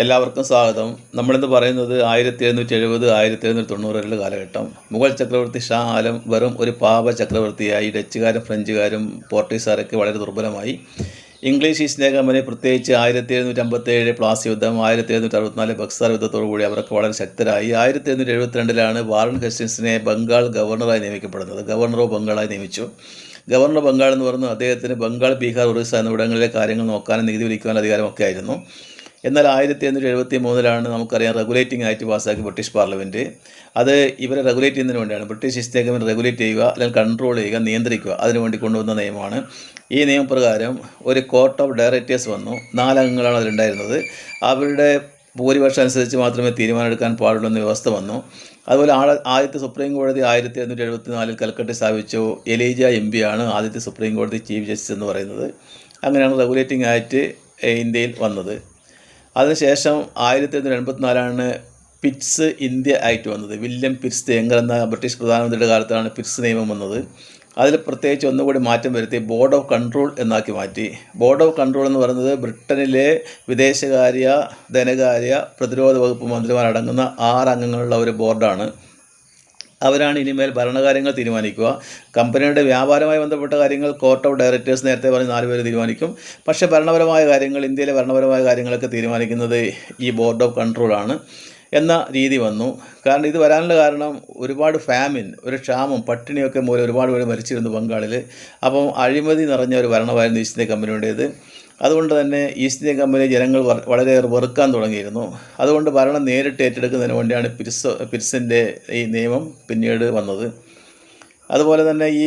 എല്ലാവർക്കും സ്വാഗതം. നമ്മളിന്ന് പറയുന്നത് ആയിരത്തി എഴുന്നൂറ്റി എഴുപത് ആയിരത്തി എഴുന്നൂറ്റി തൊണ്ണൂറുകളിലെ കാലഘട്ടം. മുഗൾ ചക്രവർത്തി ഷാ ആലം വെറും ഒരു പാപ ചക്രവർത്തിയായി ഡച്ചുകാരും ഫ്രഞ്ചുകാരും പോർട്ടുഗീസുകാരൊക്കെ വളരെ ദുർബലമായി. ഇംഗ്ലീഷ് ഈസ്റ്റ് ഇന്ത്യ കമ്പനി പ്രത്യേകിച്ച് ആയിരത്തി എഴുന്നൂറ്റി അമ്പത്തേഴ് പ്ലാസ് യുദ്ധം ആയിരത്തി എഴുന്നൂറ്റി അറുപത്തിനാല് ബക്സാർ യുദ്ധത്തോടുകൂടി അവർക്ക് വളരെ ശക്തരായി ആയിരത്തി എഴുന്നൂറ്റി എഴുപത്തിരണ്ടിലാണ് വാറൻ ഹെസ്റ്റിൻസിനെ ബംഗാൾ ഗവർണറായി നിയമിക്കപ്പെടുന്നത്. ഗവർണറോ ബംഗാളായി നിയമിച്ചു. ഗവർണർ ബംഗാൾ എന്ന് പറഞ്ഞു അദ്ദേഹത്തിന് ബംഗാൾ ബീഹാർ ഒറീസ എന്നിവിടങ്ങളിലെ കാര്യങ്ങൾ നോക്കാനും നികുതി വിളിക്കുവാനും അധികാരമൊക്കെ ആയിരുന്നു. എന്നാൽ ആയിരത്തി എണ്ണൂറ്റി എഴുപത്തി മൂന്നിലാണ് നമുക്കറിയാം റെഗുലേറ്റിംഗ് ആക്ട് പാസ്സാക്കി ബ്രിട്ടീഷ് പാർലമെന്റ് അത് ഇവരെ റെഗുലേറ്റ് ചെയ്യുന്നതിന് വേണ്ടിയാണ്. ബ്രിട്ടീഷ് ഈസ്റ്റ് കമ്പനി റെഗുലേറ്റ് ചെയ്യുക അല്ലെങ്കിൽ കൺട്രോൾ ചെയ്യുക നിയന്ത്രിക്കുക. അതിനുവേണ്ടി കൊണ്ടുവന്ന നിയമമാണ്. ഈ നിയമപ്രകാരം ഒരു കോർട്ട് ഓഫ് ഡയറക്ടേഴ്സ് വന്നു. നാലംഗങ്ങളാണ് അതിലുണ്ടായിരുന്നത്. അവരുടെ ഭൂരിപക്ഷം അനുസരിച്ച് മാത്രമേ തീരുമാനമെടുക്കാൻ പാടുള്ളൂ എന്ന വ്യവസ്ഥ വന്നു. അതുപോലെ ആ ആദ്യത്തെ സുപ്രീം കോടതി ആയിരത്തി എണ്ണൂറ്റി എഴുപത്തി നാലിൽ കൽക്കട്ട സ്ഥാപിച്ചു എലീജ എം പി ആണ് ആദ്യത്തെ സുപ്രീം കോടതി ചീഫ് ജസ്റ്റിസ് എന്ന് പറയുന്നത്. അങ്ങനെയാണ് റെഗുലേറ്റിംഗ് ആക്ട് ഇന്ത്യയിൽ വന്നത്. അതിനുശേഷം ആയിരത്തി എണ്ണൂറ്റി എൺപത്തിനാലാണ് പിറ്റ്സ് ഇന്ത്യ ആക്ട് വന്നത്. വില്യം പിറ്റ്സ് തേങ്കർ എന്ന ബ്രിട്ടീഷ് പ്രധാനമന്ത്രിയുടെ കാലത്താണ് പിറ്റ്സ് നിയമം വന്നത്. അതിൽ പ്രത്യേകിച്ച് ഒന്നുകൂടി മാറ്റം വരുത്തി ബോർഡ് ഓഫ് കൺട്രോൾ എന്നാക്കി മാറ്റി. ബോർഡ് ഓഫ് കൺട്രോൾ എന്ന് പറയുന്നത് ബ്രിട്ടനിലെ വിദേശകാര്യ ധനകാര്യ പ്രതിരോധ വകുപ്പ് മന്ത്രിമാരടങ്ങുന്ന ആറ് അംഗങ്ങളുള്ള ഒരു ബോർഡാണ്. അവരാണ് ഇനിമേൽ ഭരണകാര്യങ്ങൾ തീരുമാനിക്കുക. കമ്പനിയുടെ വ്യാപാരമായി ബന്ധപ്പെട്ട കാര്യങ്ങൾ കോർട്ട് ഓഫ് ഡയറക്ടേഴ്സ് നേരത്തെ പറഞ്ഞ് നാല് പേര് തീരുമാനിക്കും. പക്ഷേ ഭരണപരമായ കാര്യങ്ങൾ ഇന്ത്യയിലെ ഭരണപരമായ കാര്യങ്ങളൊക്കെ തീരുമാനിക്കുന്നത് ഈ ബോർഡ് ഓഫ് കൺട്രോളാണ് എന്ന രീതി വന്നു. കാരണം ഇത് വരാനുള്ള കാരണം ഒരുപാട് ഫാമിൻ ഒരു ക്ഷാമം പട്ടിണിയൊക്കെ മൂലം ഒരുപാട് പേര് മരിച്ചിരുന്നു ബംഗാളിൽ അപ്പം അഴിമതി നിറഞ്ഞ ഒരു ഭരണമായിരുന്നു ഈസ്റ്റ് ഇന്ത്യ കമ്പനിയുടേത്. അതുകൊണ്ട് തന്നെ ഈസ്റ്റ് ഇന്ത്യ കമ്പനി ജനങ്ങൾ വളരെയേറെ വെറുക്കാൻ തുടങ്ങിയിരുന്നു. അതുകൊണ്ട് ഭരണം നേരിട്ട് ഏറ്റെടുക്കുന്നതിന് വേണ്ടിയാണ് പിരിസ് പിരിസിന്റെ ഈ നിയമം പിന്നീട് വന്നത്. അതുപോലെ തന്നെ ഈ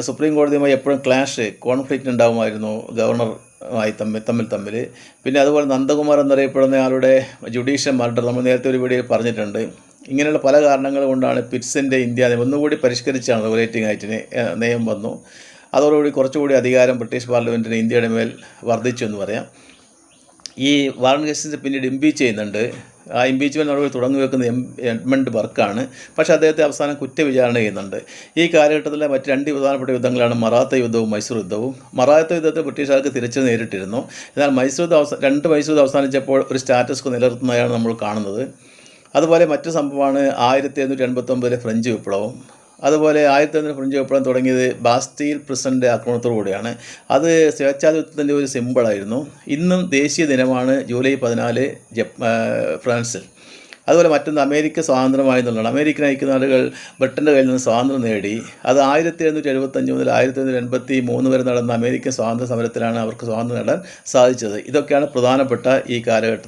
സുപ്രീം കോടതിയുമായി എപ്പോഴും ക്ലാഷ് കോൺഫ്ലിക്റ്റ് ഉണ്ടാകുമായിരുന്നു ഗവർണർ ായി തമ്മിൽ തമ്മിൽ തമ്മിൽ പിന്നെ അതുപോലെ നന്ദകുമാർ എന്നറിയപ്പെടുന്ന ആളുടെ ജുഡീഷ്യൽ മർഡർ നമ്മൾ നേരത്തെ ഒരു വീഡിയോയിൽ പറഞ്ഞിട്ടുണ്ട്. ഇങ്ങനെയുള്ള പല കാരണങ്ങൾ കൊണ്ടാണ് പിറ്റ്സിന്റെ ഇന്ത്യ ഒന്നുകൂടി പരിഷ്കരിച്ചാണ് റെഗുലേറ്റിംഗ് ആയിട്ട് നിയമം വന്നു. അതോടുകൂടി കുറച്ചുകൂടി അധികാരം ബ്രിട്ടീഷ് പാർലമെന്റിന് ഇന്ത്യയുടെ മേൽ വർദ്ധിച്ചു എന്ന് പറയാം. ഈ വാറൻ കേസിന്റെ പിന്നീട് ഇംപീച്ച് ചെയ്യുന്നുണ്ട്. ആ ഇംപീച്ച്മെന്റ് നടപടി തുടങ്ങി വെക്കുന്ന എം എഡ്മണ്ട് ബർക്കാണ് പക്ഷേ അദ്ദേഹത്തെ അവസാനം കുറ്റവിചാരണ ചെയ്യുന്നുണ്ട്. ഈ കാലഘട്ടത്തിലെ മറ്റ് രണ്ട് പ്രധാനപ്പെട്ട യുദ്ധങ്ങളാണ് മറാത്ത യുദ്ധവും മൈസൂർ യുദ്ധവും. മറാത്ത യുദ്ധത്തെ ബ്രിട്ടീഷുകാർക്ക് തിരിച്ചു നേരിട്ടിരുന്നു. എന്നാൽ മൈസൂർ യുദ്ധം അവസാന രണ്ട് മൈസൂർ യുദ്ധം അവസാനിച്ചപ്പോൾ ഒരു സ്റ്റാറ്റസ് നിലനിർത്തുന്നതാണ് നമ്മൾ കാണുന്നത്. അതുപോലെ മറ്റു സംഭവമാണ് ആയിരത്തി എണ്ണൂറ്റി എൺപത്തൊമ്പതിലെ ഫ്രഞ്ച് വിപ്ലവം. അതുപോലെ ആയിരത്തി തൊള്ളായിരത്തി ഫ്രഞ്ച് വിപ്ലവം തുടങ്ങിയത് ബാസ്റ്റീൽ പ്രിസന്റെ ആക്രമണത്തോടുകൂടിയാണ്. അത് സ്വേച്ഛാധിപത്യത്തിന്റെ ഒരു സിമ്പിളായിരുന്നു ഇന്നും ദേശീയ ദിനമാണ് ജൂലൈ പതിനാല് ജപ് ഫ്രാൻസിൽ. അതുപോലെ മറ്റൊന്ന് അമേരിക്ക സ്വാതന്ത്ര്യമായി എന്നുള്ളതാണ് അമേരിക്കൻ ഐക്യനാടുകൾ ബ്രിട്ടന്റെ കയ്യിൽ നിന്ന് സ്വാതന്ത്ര്യം നേടി. അത് ആയിരത്തി എഴുന്നൂറ്റി എഴുപത്തഞ്ച് മുതൽ ആയിരത്തി എഴുന്നൂറ്റി എൺപത്തി മൂന്ന് വരെ നടന്ന അമേരിക്കൻ സ്വാതന്ത്ര്യ സമരത്തിലാണ് അവർക്ക് സ്വാതന്ത്ര്യം നേടാൻ സാധിച്ചത്. ഇതൊക്കെയാണ് പ്രധാനപ്പെട്ട ഈ കാലഘട്ടത്തിൽ